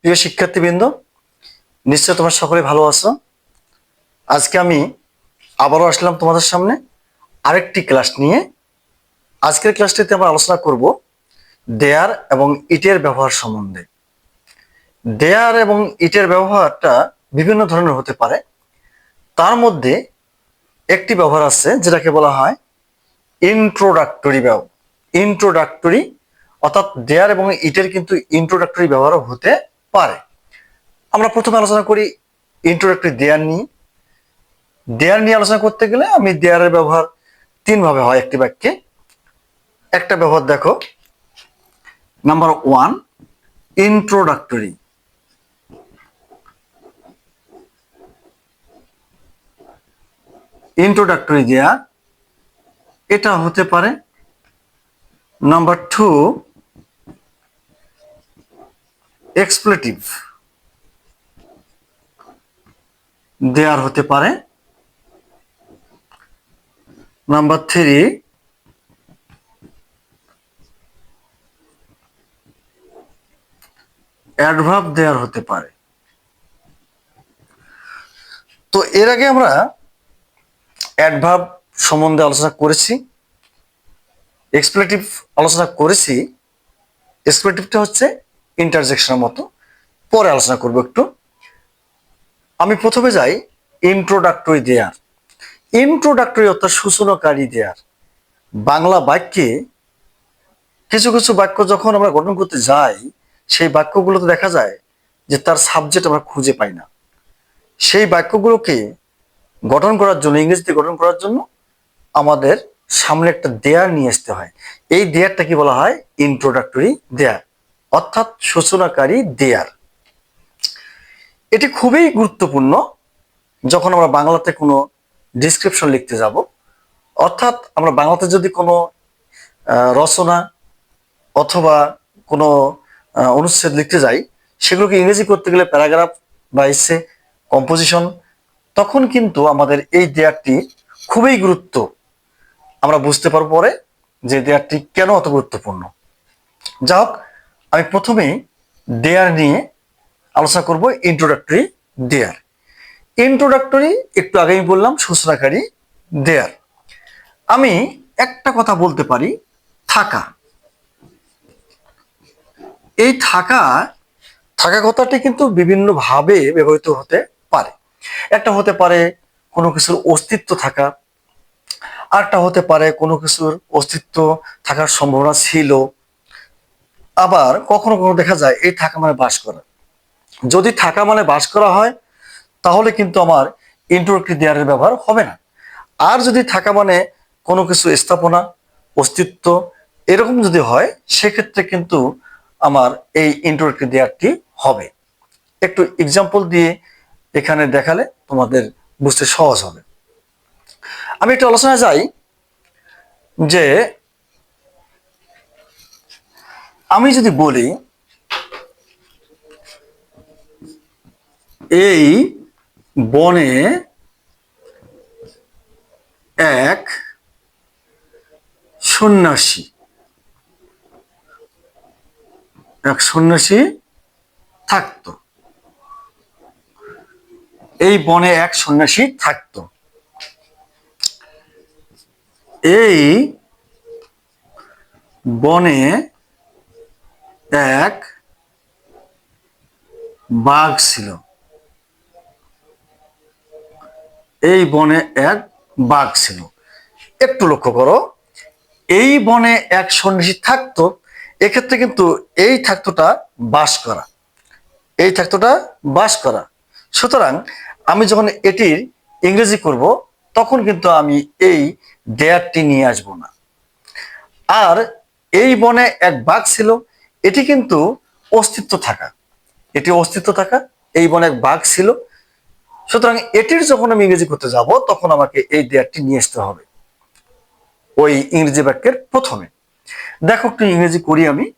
প্রিয় শিক্ষার্থীবৃন্দ, নিশ্চয় তোমার সকলে ভালো আছো। আজকে আমি আবারও আসলাম তোমাদের সামনে আরেকটি ক্লাস নিয়ে। আজকের ক্লাসটিতে আমরা আলোচনা করব দেয়ার এবং ইটের ব্যবহার সম্বন্ধে। দেয়ার এবং ইটের ব্যবহারটা বিভিন্ন ধরনের হতে পারে। তার মধ্যে একটি ব্যবহার আছে, যেটাকে বলা হয় ইন্ট্রোডাক্টরি ব্যবহার ইন্ট্রোডাক্টরি অর্থাৎ দেয়ার এবং ইটের কিন্তু ইন্ট্রোডাক্টরি ব্যবহারও হতে পারে। আমরা প্রথমে আলোচনা করি ইন্ট্রোডাক্টরি দেয়ার নিয়ে। দেয়ার নিয়ে আলোচনা করতে গেলে আমি দেয়ারের ব্যবহার তিন ভাবে হয় একটি বাক্যে। একটা ব্যবহার দেখো। Number one introductory introductory there, এটা হতে পারে। নাম্বার টু এক্সপ্লেটিভ দেয়ার হতে পারে। নাম্বার থ্রি অ্যাডভার্ব দেয়ার হতে পারে। তো এর আগে আমরা অ্যাডভার্ব সম্বন্ধে আলোচনা করেছি এক্সপ্লেটিভ আলোচনা করেছি। এক্সপ্লেটিভটা হচ্ছে ইন্টারজেকশনের মতো। পরে আলোচনা করব একটু। আমি প্রথমে যাই ইন্ট্রোডাক্টরি দেয়ার। ইন্ট্রোডাক্টরি অর্থাৎ সূচনাকারী দেয়ার। বাংলা বাক্যে কিছু কিছু বাক্য যখন আমরা গঠন করতে যাই, সেই বাক্যগুলোতে দেখা যায় যে তার সাবজেক্ট আমরা খুঁজে পাই না। সেই বাক্যগুলোকে গঠন করার জন্য, ইংরেজিতে গঠন করার জন্য আমাদের সামনে একটা দেয়ার নিয়ে আসতে হয়। এই দেয়ারটা কি বলা হয় ইন্ট্রোডাক্টরি দেয়ার। অর্থাৎ সূচনাকারী দেয়ার এটি খুবই গুরুত্বপূর্ণ যখন আমরা বাংলাতে কোনো ডিসক্রিপশন লিখতে যাব। অর্থাৎ আমরা বাংলাতে যদি কোনো রচনা অথবা কোনো অনুচ্ছেদ লিখতে যাই, সেগুলোকে ইংরেজি করতে গেলে প্যারাগ্রাফ বা এসে কম্পোজিশন, তখন কিন্তু আমাদের এই দেয়ারটি খুবই গুরুত্ব। আমরা বুঝতে পারব পরে যে দেয়ারটি কেন অত গুরুত্বপূর্ণ। যা আমি প্রথমেই দেয়ার নিয়ে আলোচনা করব ইন্ট্রোডাক্টরি দেয়ার ইন্ট্রোডাক্টরি একটু আগেই বললাম, সূচনাকারী দেয়ার আমি একটা কথা বলতে পারি, থাকা। এই থাকা থাকা কথাটি কিন্তু বিভিন্নভাবে ব্যবহৃত হতে পারে। একটা হতে পারে কোনো কিছুর অস্তিত্ব থাকা, আরেকটা হতে পারে কোনো কিছুর অস্তিত্ব থাকার সম্ভাবনা ছিল। আবার কখনো কখনো দেখা যায় এই থাকা মানে বাস করা। যদি থাকা মানে বাস করা হয়, তাহলে কিন্তু আমার ইন্ট্রোডাক্টরি দেয়ারের ব্যবহার হবে না। আর যদি থাকা মানে কোনো কিছু স্থাপনা, অস্তিত্ব এরকম যদি হয়, সেক্ষেত্রে কিন্তু আমার এই ইন্ট্রোডাক্টরি দেয়ারটি হবে। একটু এক্সাম্পল দিয়ে এখানে দেখালে তোমাদের বুঝতে সহজ হবে। আমি একটু আলোচনায় যাই যে আমি যদি বলি, এই বনে এক সন্ন্যাসী এক সন্ন্যাসী থাকতো। এই বনে এক সন্ন্যাসী থাকতো। এই বনে এক বাঘ ছিল। এই বনে এক বাঘ ছিল। একটু লক্ষ্য করো, এই বনে এক সন্ন্যাসী থাকতো, এক্ষেত্রে কিন্তু এই থাকতোটা বাস করা। এই থাকতোটা বাস করা। সুতরাং আমি যখন এটির ইংরেজি করব, তখন কিন্তু আমি এই দেয়ারটি নিয়ে আসব না। আর এই বনে এক বাঘ ছিল এটি কিন্তু অস্তিত্ব থাকা। এটি অস্তিত্ব থাকা, এই বনে এক বাঘ ছিল। সুতরাং এটির যখন আমি ইংরেজি করতে যাব, তখন আমাকে এই দেয়ারটি নিয়ে আসতে হবে। ওই ইংরেজি বাক্যের প্রথমে। দেখো একটু ইংরেজি করি আমি।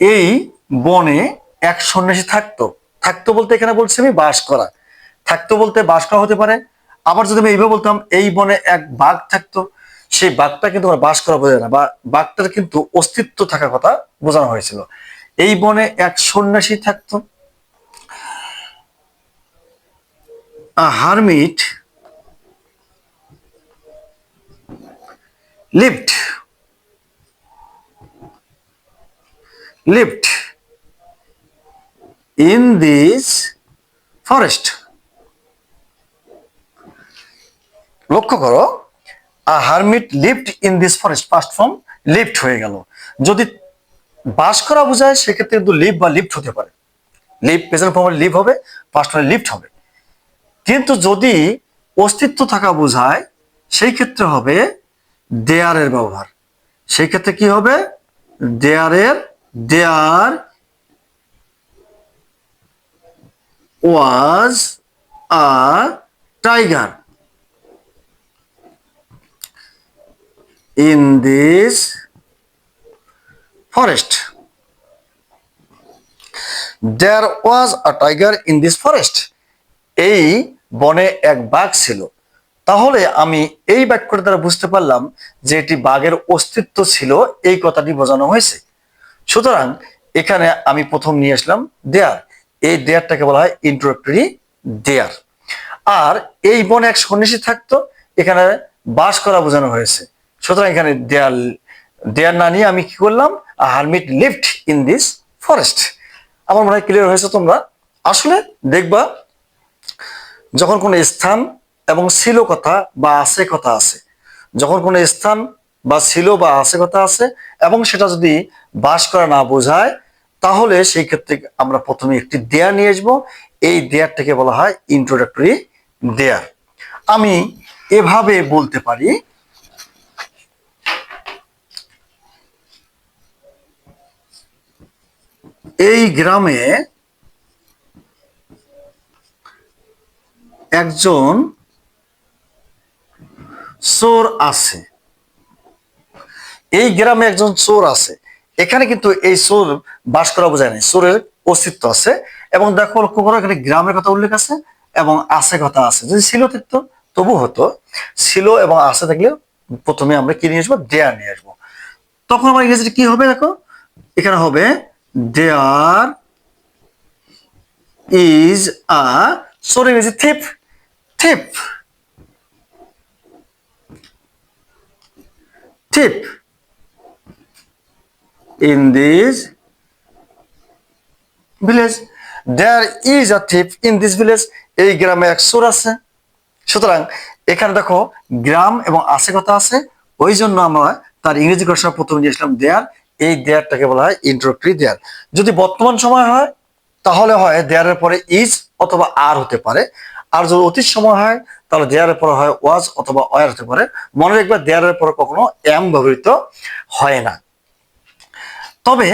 এই বনে এক সন্ন্যাসী থাকতো। থাকতো বলতে এখানে বলছি আমি বাস করা। থাকতো বলতে বাস করা হতে পারে। আবার যদি আমি এইভাবে বলতাম, এই বনে এক বাঘ থাকতো। সেই বাঘটা কিন্তু আমার বাস করা বোঝায় না, বা বাঘটার কিন্তু অস্তিত্ব থাকার কথা বোঝানো হয়েছিল। এই বনে এক সন্ন্যাসী থাকত। Hermit lived lived in this forest. লক্ষ্য করো a hermit lived in this forest past form lived হয়ে গেল। যদি বাস করা বোঝায়, সেক্ষেত্রে কিন্তু লিভ বা লিফট হতে পারে। লিভ প্রেজেন্ট ফর্মে লিভ হবে, পাস্ট ফর্মে লিফট হবে। কিন্তু যদি অস্তিত্ব থাকা বোঝায়, সেই ক্ষেত্রে হবে দেয়ারের ব্যবহার। সেই ক্ষেত্রে কি হবে? দেয়ারের, there was a tiger. In this forest. There was a tiger in this forest. এই বনে এক বাঘ ছিল। তাহলে আমি এই বাক্যটা দ্বারা বুঝতে পারলাম যে এটি বাঘের অস্তিত্ব ছিল, এই কথাটি বোঝানো হয়েছে। সুতরাং এখানে আমি প্রথম নিয়ে আসলাম দেয়ার। এই দেয়ারটাকে বলা হয় ইন্ট্রোডাক্টরি দেয়ার। আর এই বনে এক সন্ন্যাসী থাকতো, এখানে বাস করা বোঝানো হয়েছে। সুতরাং এখানে দেয়াল দেয়ার না নিয়ে আমি কি করলাম? Hermit lived in this forest আমার মনে হয় ক্লিয়ার হয়েছে তোমরা? আসলে দেখবা, যখন কোনো স্থান এবং ছিল কথা বা আছে কথা আছে, যখন কোনো স্থান বা ছিল বা আছে কথা আছে এবং সেটা যদি বাস করা না বোঝায়, তাহলে সেই ক্ষেত্রে আমরা প্রথমে একটি দেয়ার নিয়ে আসব। এই দেয়ারটাকে বলা হয় ইন্ট্রোডাক্টরি দেয়ার আমি এভাবে বলতে পারি এই গ্রামে একজন চোর আছে। এই গ্রামে একজন চোর আছে। এখানে কিন্তু এই চোর বাস করা বোঝায় নাই। চোরের অস্তিত্ব আছে এবং দেখো লক্ষ্য করো এখানে গ্রামের কথা উল্লেখ আছে এবং আছে কথা আছে। যদি ছিল থাকতো তবু হতো। ছিল এবং আছে থাকলে প্রথমে আমরা কি নিয়ে আসব? দেয়ার নিয়ে আসব। তখন আমার ইংরেজিতে কি হবে দেখো? এখানে হবে দেয়ার ইজ আ সরি ইংরেজি থিপ থিপ থিপ in this village, there is a thief in this village. এই গ্রামে এক চোর আছে। সুতরাং এখানে দেখো, গ্রাম এবং আছে কথা আছে। ওই জন্য আমরা তার ইংরেজি ভাষা প্রথমে দিয়েছিলাম দেয়ার এই দেয়ারটাকে বলা হয় ইন্ট্রোডাক্টরি দেয়ার। যদি বর্তমান সময় হয়, তাহলে হয় দেয়ারের পরে ইজ অথবা আর হতে পারে। আর যদি অতীত সময় হয়, তাহলে দেয়ারের পরে হয় ওয়াজ অথবা অয়ার হতে পারে। মনে রাখবে দেয়ারের পরে কখনো এম ব্যবহৃত হয় না। তবে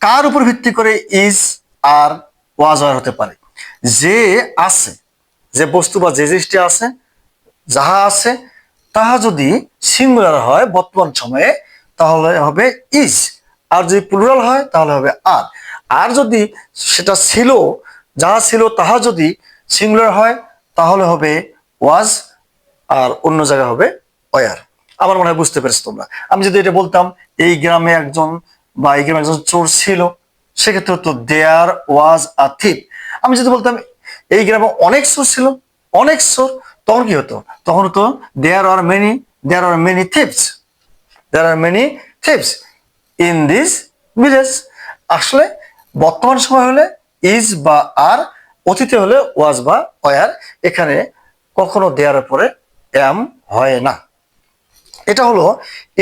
কার উপর ভিত্তি করে ইজ আর ওয়াজ আর হতে পারে? যে আছে, যে বস্তু বা যে জিনিসটি আছে, যাহা আছে, তাহা যদি সিঙ্গুলার হয় বর্তমান সময়ে তাহলে হবে ইজ আর যদি প্লুরাল হয়, তাহলে হবে আর আর যদি সেটা ছিল যাহা ছিল তাহা যদি সিঙ্গুলার হয়, তাহলে হবে ওয়াজ আর অন্য জায়গায় হবে ওয়ার আমার মনে হয় বুঝতে পেরেছ তোমরা। আমি যদি এটা বলতাম, এই গ্রামে একজন বা এই গ্রামে একজন চোর ছিল, সেক্ষেত্রে হতো দেয়ার ওয়াজ আ থিপ আমি যদি বলতাম, এই গ্রামে অনেক চোর ছিল, অনেক চোর, তখন কি হতো? তখন হতো there are many there are many thieves there are many thieves in this village আসলে বর্তমান সময় হলে ইজ বা আর অতীতে হলে ওয়াজ বা ওয়ার এখানে কখনো দেয়ার পরে এম হয় না। এটা হলো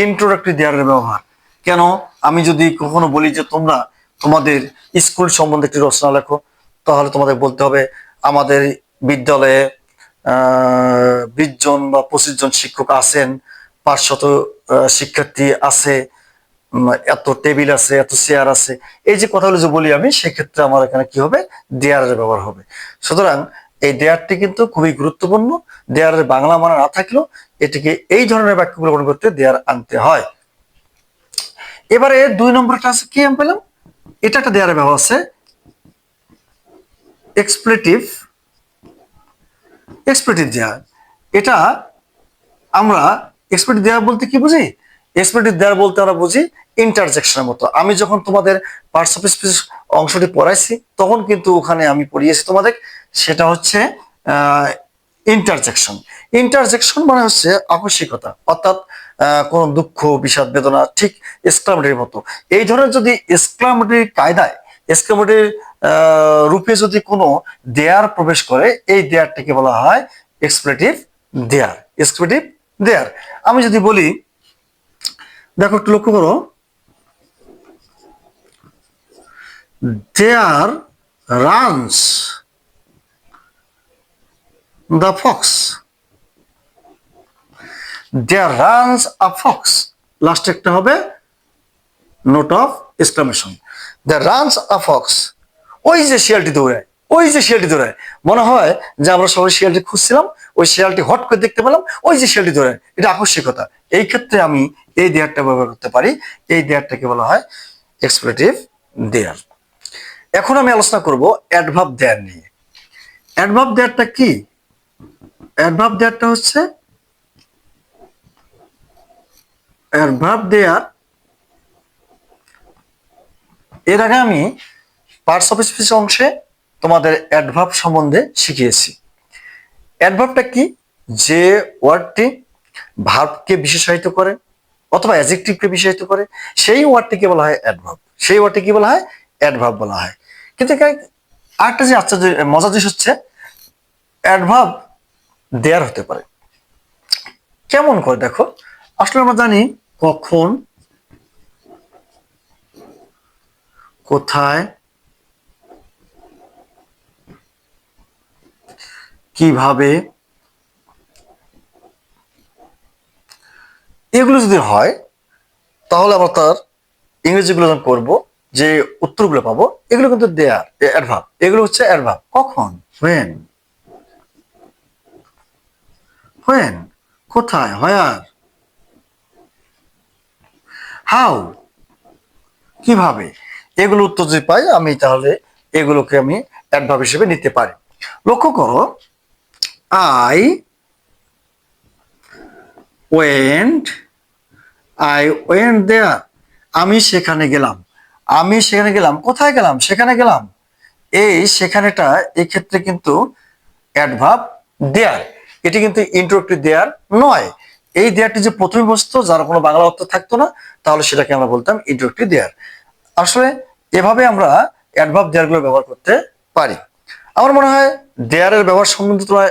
ইন্ট্রোডাক্টরি দেয়ারের ব্যবহার। কেন? আমি যদি কখনো বলি যে তোমরা তোমাদের স্কুল সম্বন্ধে একটি রচনা লেখো, তাহলে তোমাদের বলতে হবে আমাদের বিদ্যালয়ে বিশ জন বা পঁচিশ জন শিক্ষক আছেন পাঁচশত শিক্ষার্থী আছে এত টেবিল আছে, এত চেয়ার আছে। এই যে কথাগুলো যে বলি আমি, সেক্ষেত্রে আমার এখানে কি হবে? দেয়ারের ব্যবহার হবে। সুতরাং এই দেয়ারটি কিন্তু খুবই গুরুত্বপূর্ণ। দেয়ারের বাংলা মানে না থাকলেও এটিকে এই ধরনের বাক্যগুলো গ্রহণ করতে দেয়ার আনতে হয়। এবারে দুই নম্বরটা আছে, কি আমি পেলাম? এটা একটা দেয়ারের ব্যবহার আছে। এক্সপ্লেটিভ এক্সপ্লেটিভ দেয়ার। এটা আমরা এক্সপ্লেটিভ দেয়ার বলতে কি বুঝি? এক্সপ্লেটিভ দেয়ার বলতে আমরা বুঝি ইন্টারজেকশনের মতো। আমি যখন তোমাদের পার্টস অফ স্পিচ অংশটি পড়াইছি, তখন কিন্তু ওখানে আমি পড়িয়েছি তোমাদের, সেটা হচ্ছে ইন্টারজেকশন ইন্টারজেকশন মানে হচ্ছে আকস্মিকতা, অর্থাৎ কোনো দুঃখ, বিষাদ, বেদনা, ঠিক এক্সক্লামেটরির মতো। এই ধরনের যদি এক্সক্লামেটরি কায়দায় এক্সক্লামেটরির রূপে যদি কোনো দেয়ার প্রবেশ করে, এই দেয়ারটাকে বলা হয় এক্সপ্লেটিভ দেয়ার। এক্সপ্লেটিভ দেয়ার আমি যদি বলি, দেখো একটু লক্ষ্য করো। There runs the fox. There runs a fox. Last একটা হবে note of exclamation the runs a fox ওই যে শিয়ালটি দৌড়ায়। ওই যে শিয়ালটি ধরে। মনে হয় যে আমরা সবাই শিয়ালটি খুঁজছিলাম, ওই শিয়ালটি হট করে দেখতে পেলাম, ওই যে শিয়ালটি ধরে। এটা আকস্মিকতা। এই ক্ষেত্রে আমি এই দেয়ারটা ব্যবহার করতে পারি। এই দেয়ারটাকে বলা হয় এক্সপ্লেটিভ দেয়ার। এখন আমি আলোচনা করব অ্যাডভাব দেয়ার নিয়ে। অ্যাডভাব দেয়ারটা কি? অ্যাডভাব দেয়ারটা হচ্ছে অ্যাডভাব দেয়ার, এর আগে আমি পার্টস অফ স্পিচ অংশে তোমাদের অ্যাডভাব সম্বন্ধে শিখিয়েছি। অ্যাডভাবটা কি? যে ওয়ার্ডটি ভার্বকে বিশেষায়িত করে অথবা অ্যাজেক্টিভকে বিশেষায়িত করে, সেই ওয়ার্ডটিকে বলা হয় অ্যাডভাব সেই ওয়ার্ডটি কি বলা হয়? অ্যাডভাব বলা হয়। কিন্তু আরেকটা যে আশ্চর্য, মজার জিনিস হচ্ছে অ্যাডভাব দেয়ার হতে পারে। কেমন করে দেখো? আসলে আমরা জানি কখন, কোথায় কীভাবে? এগুলো যদি হয়, তাহলে আমরা তার ইংরেজিগুলো যখন করব, যে উত্তরগুলো পাবো, এগুলো কিন্তু দেয়ার অ্যাডভাব এগুলো হচ্ছে অ্যাডভাব কখন, when when, কোথায় হোয়ার হাউ কীভাবে, এগুলো উত্তর যদি পাই, আমি তাহলে এগুলোকে আমি অ্যাডভাব হিসেবে নিতে পারি। লক্ষ্য করো I went I went there আমি সেখানে গেলাম। আমি সেখানে গেলাম। কোথায় গেলাম? সেখানে গেলাম। এই সেখানেটা এই ক্ষেত্রে কিন্তু অ্যাডভাব দেয়ার এটি কিন্তু ইন্ট্রোক্টিভ দেয়ার নয়। এই দেয়ারটি যে প্রথমে বসতো যার কোনো বাংলা অর্থ থাকতো না, তাহলে সেটাকে আমরা বলতাম ইন্ট্রোক্টিভ দেয়ার আসলে এভাবে আমরা অ্যাডভাব দেয়ারগুলো ব্যবহার করতে পারি। আমার মনে হয় দেয়ারের ব্যবহার সম্বন্ধে তোমরা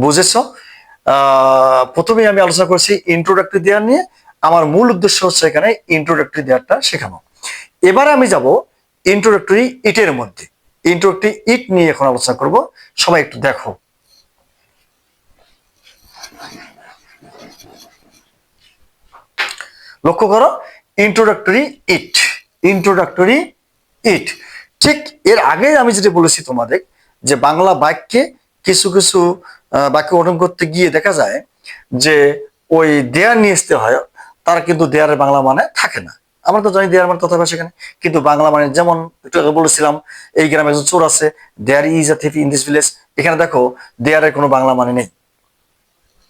বুঝেছ? আহ, প্রথমেই আমি আলোচনা করছি ইন্ট্রোডাক্টরি দেওয়া নিয়ে। আমার মূল উদ্দেশ্য হচ্ছে এখানে ইন্ট্রোডাক্টরি দেয়ারটা শেখানো। এবারে আমি যাব ইন্ট্রোডাক্টরি ইটের মধ্যে। ইন্ট্রোডাক্টরি ইট নিয়ে এখন আলোচনা করব। সবাই একটু দেখো। লক্ষ্য করো ইন্ট্রোডাক্টরি ইট। ইন্ট্রোডাক্টরি ইট। ঠিক এর আগে আমি যেটা বলেছি তোমাদের যে বাংলা বাক্যে কিছু কিছু বাক্য গঠন করতে গিয়ে দেখা যায় যে ওই দেয়ার নিয়ে আসতে হয়, তারা কিন্তু দেয়ারের বাংলা মানে থাকে না। আমরা তো জানি দেয়ার মানে তথা ভাষা এখানে। কিন্তু বাংলা মানে যেমন একটু আগে বলেছিলাম, এই গ্রামে একজন চোর আছে there is a thief in this village এখানে দেখো, দেয়ারের কোনো বাংলা মানে নেই।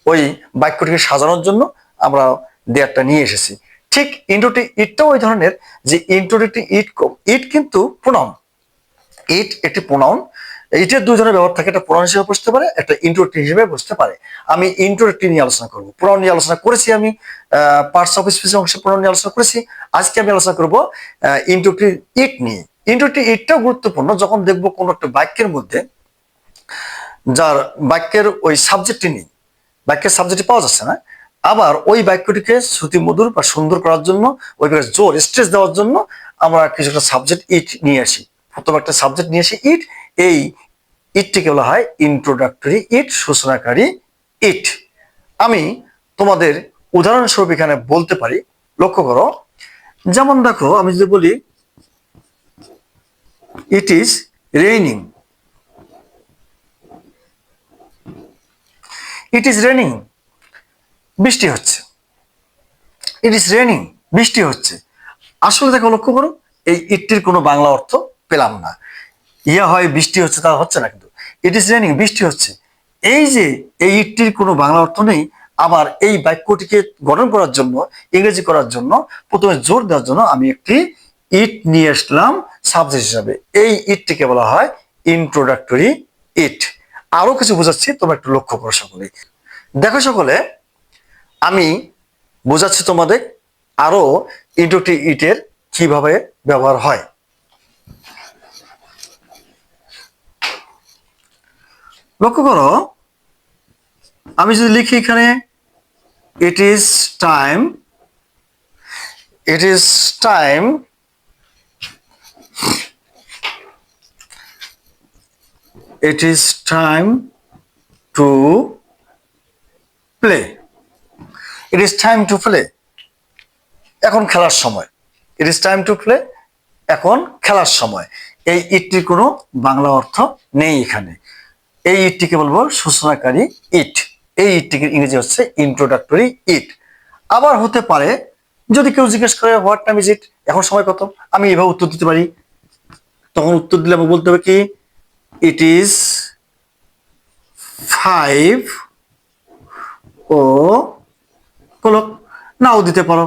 ওই বাক্যটিকে সাজানোর জন্য আমরা দেয়ারটা নিয়ে এসেছি। ঠিক ইন্টোটি ইটটাও ওই ধরনের যে ইন্টোটি ইট ইট কিন্তু প্রোনাউন ইট একটি প্রোনাউন ইটের দুই ধরনের ব্যবহার থাকে, একটা প্রোনাউন হিসেবে বসতে পারে, একটা ইন্টোটি হিসেবে বসতে পারে। আমি ইন্টোটি নিয়ে আলোচনা করব। প্রোনাউন নিয়ে আলোচনা করেছি আমি পার্টস অফ স্পিচ অংশে প্রোনাউন নিয়ে আলোচনা করেছি। আজকে আমি আলোচনা করব ইন্টোটি ইট নিয়ে। ইন্টোটি ইটটাও গুরুত্বপূর্ণ। যখন দেখব কোনো একটা বাক্যের মধ্যে যার বাক্যের ওই সাবজেক্টটি নেই, বাক্যের সাবজেক্টটি পাওয়া যাচ্ছে না, আবার ওই বাক্যটিকে শ্রুতিমধুর বা সুন্দর করার জন্য, ওই জোর স্ট্রেস দেওয়ার জন্য আমরা কিছু একটা সাবজেক্ট ইট নিয়ে আসি। প্রথম একটা সাবজেক্ট নিয়ে আসি ইট এই ইটটিকে বলা হয় ইন্ট্রোডাক্টরি ইট, সূচনাকারী ইট। আমি তোমাদের উদাহরণস্বরূপ এখানে বলতে পারি, লক্ষ্য করো। যেমন দেখো, আমি যদি বলি it is raining it is raining বৃষ্টি হচ্ছে. ইট ইজ রেনিং বৃষ্টি হচ্ছে. আসলে দেখো, লক্ষ্য করো, এই ইটটির কোনো বাংলা অর্থ পেলাম না। ইয়া হয়, বৃষ্টি হচ্ছে, তা হচ্ছে না কিন্তু। ইট ইজ রেনিং বৃষ্টি হচ্ছে। এই যে, এই ইটটির কোনো বাংলা অর্থ নেই, আবার এই বাক্যটিকে গঠন করার জন্য, ইংরেজি করার জন্য, প্রথমে জোর দেওয়ার জন্য আমি একটি ইট নিয়ে আসলাম সাবজেক্ট হিসাবে। এই ইটটিকে বলা হয় ইন্ট্রোডাক্টরি ইট। আরও কিছু বোঝাচ্ছি, তোমরা একটু লক্ষ্য করো সকলে। দেখো সকলে, আমি বোঝাচ্ছি তোমাদের আরও ইন্ডোটি ইটের কীভাবে ব্যবহার হয়। লক্ষ্য করো, আমি যদি লিখি এখানে it is time it is time it is time to play. It is time to play. এখন খেলার সময়। It is time to play এখন খেলার সময়। এই ইটটির কোনো বাংলা অর্থ নেই এখানে। এই ইটটিকে বলব সূচনাকারী ইট। এই ইটটিকে ইংরেজি হচ্ছে ইন্ট্রোডাক্টরি ইট। আবার হতে পারে, যদি কেউ জিজ্ঞেস করে হোয়াট টাইম ইজ ইট এখন সময় কত? আমি এভাবে উত্তর দিতে পারি। তখন উত্তর দিলে আমাকে বলতে হবে কি it is five o'clock now দিতে পারো।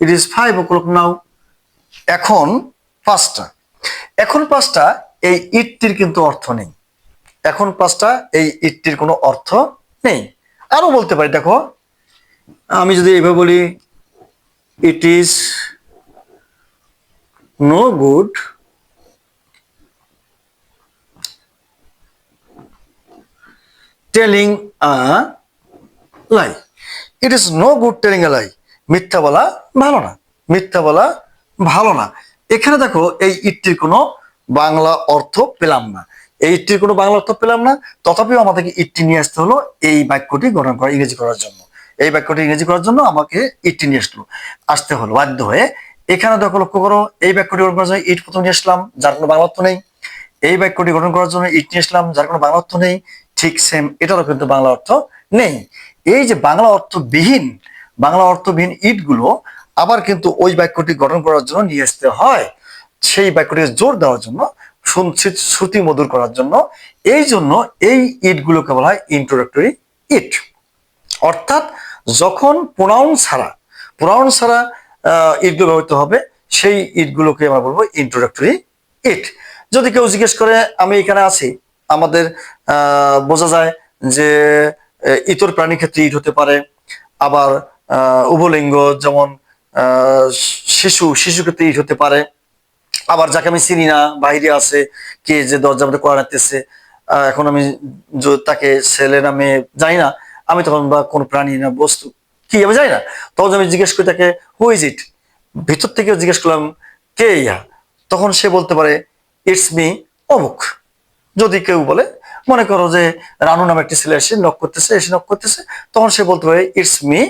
It is five o'clock now এখন পাঁচটা। এখন পাঁচটা, এই ইটটির কিন্তু অর্থ নেই। এখন পাঁচটা, এই ইটটির কোনো অর্থ নেই। আরও বলতে পারি, দেখো, আমি যদি এইভাবে বলি it is no good telling a lie it is no good telling a lie মিথ্যা বলা ভালো না। মিথ্যা বলা ভালো না। এখানে দেখো, এই ইটটির কোনো বাংলা অর্থ পেলাম না। এই ইটটির কোনো বাংলা অর্থ পেলাম না। তথাপিও আমাদেরকে ইটটি নিয়ে আসতে হলো এই বাক্যটি গঠন করা ইংরেজি করার জন্য। এই বাক্যটি ইংরেজি করার জন্য আমাকে ইটটি নিয়ে আসলো। আসতে হলো, বাধ্য হয়ে। এখানে দেখো লক্ষ্য করো, এই বাক্যটি গঠন করার জন্য ইট প্রথম নিয়ে আসলাম, যার কোনো বাংলা অর্থ নেই। এই বাক্যটি গঠন করার জন্য ইট নিয়ে আসলাম, যার কোনো বাংলা অর্থ নেই। ঠিক সেম এটারও কিন্তু বাংলা অর্থ নেই। এই যে বাংলা অর্থবিহীন বাংলা অর্থবিহীন ইটগুলো আবার কিন্তু ওই বাক্যটি গঠন করার জন্য নিয়ে আসতে হয়। সেই বাক্যটিকে জোর দেওয়ার জন্য শ্রুতি মধুর করার জন্য। এই জন্য এই ইটগুলোকে বলা হয় ইন্ট্রোডাক্টরি ইট। অর্থাৎ যখন প্রোনাউন ছাড়া প্রোনাউন ছাড়া ইটগুলো ব্যবহৃত হবে, সেই ইটগুলোকে আমরা বলব ইন্ট্রোডাক্টরি ইট। যদি কেউ জিজ্ঞেস করে, আমি এখানে আছি, আমাদের বোঝা যায় যে ইতর প্রাণী ক্ষেত্রে ইট হতে পারে, আবার উভলিঙ্গ যেমন শিশু শিশু ক্ষেত্রে ইট হতে পারে আবার যাকে আমি চিনি না, বাইরে আছে, কে যে দরজা মধ্যে করা রাখতেছে এখন আমি তাকে ছেলে না মেয়ে জানি না, আমি তখন বা কোন প্রাণী না, বস্তু কি আমি জানি না। তখন আমি জিজ্ঞেস করি তাকে হু ইজ ইট ভিতর থেকে জিজ্ঞেস করলাম, কে ইহা তখন সে বলতে পারে ইটস মি অমুক। যদি কেউ বলে, মনে করো যে রানু নামে একটি ছেলে এসে নক করতেছে, এসে নক করতেছে, তখন সে বলতে পারে ইটস মি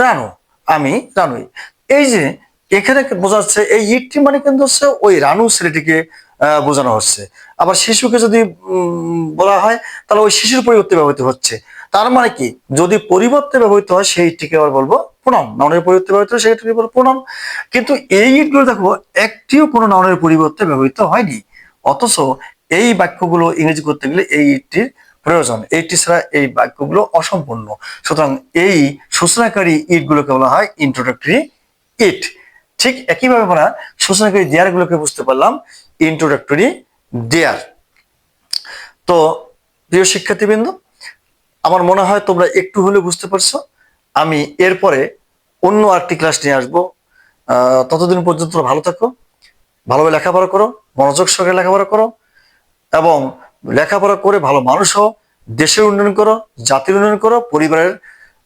রানু, আমি রানুই। এই যে এখানে বোঝাচ্ছে এই ইটটি মানে কিন্তু হচ্ছে ওই রানু ছেলেটিকে বোঝানো হচ্ছে। আবার শিশুকে যদি বলা হয়, তাহলে ওই শিশুর পরিবর্তে ব্যবহৃত হচ্ছে। তার মানে কি, যদি পরিবর্তে ব্যবহৃত হয়, সেই ইটটিকে আবার বলব প্রণাম। নাউনের পরিবর্তে ব্যবহৃত হয় সেইটিকে বলব প্রণাম। কিন্তু এই ইটগুলো দেখো, একটিও কোনো নাউনের পরিবর্তে ব্যবহৃত হয়নি। অথচ এই বাক্যগুলো ইংরেজি করতে গেলে এই ইটটির প্রয়োজন। এইটি ছাড়া এই বাক্যগুলো অসম্পূর্ণ। সুতরাং এই সূচনাকারী ইটগুলোকে বলা হয় ইন্ট্রোডাক্টরি ইট। ঠিক একইভাবে আমরা সূচনাকারী দেয়ার গুলোকে বুঝতে পারলাম ইন্ট্রোডাক্টরি দেয়ার। তো, প্রিয় শিক্ষার্থীবৃন্দ, আমার মনে হয় তোমরা একটু হলেও বুঝতে পারছ, আমি এরপরে অন্য আরেকটি ক্লাস নিয়ে আসব। ততদিন পর্যন্ত ভালো থাকো, ভালোভাবে লেখাপড়া করো, মনোযোগ সহকারে লেখাপড়া করো, এবং লেখাপড়া করে ভালো মানুষ হও, দেশের উন্নয়ন করো, জাতির উন্নয়ন করো, পরিবারের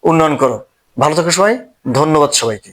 উন্নয়ন করো। ভালো থাকো সবাই, ধন্যবাদ সবাইকে।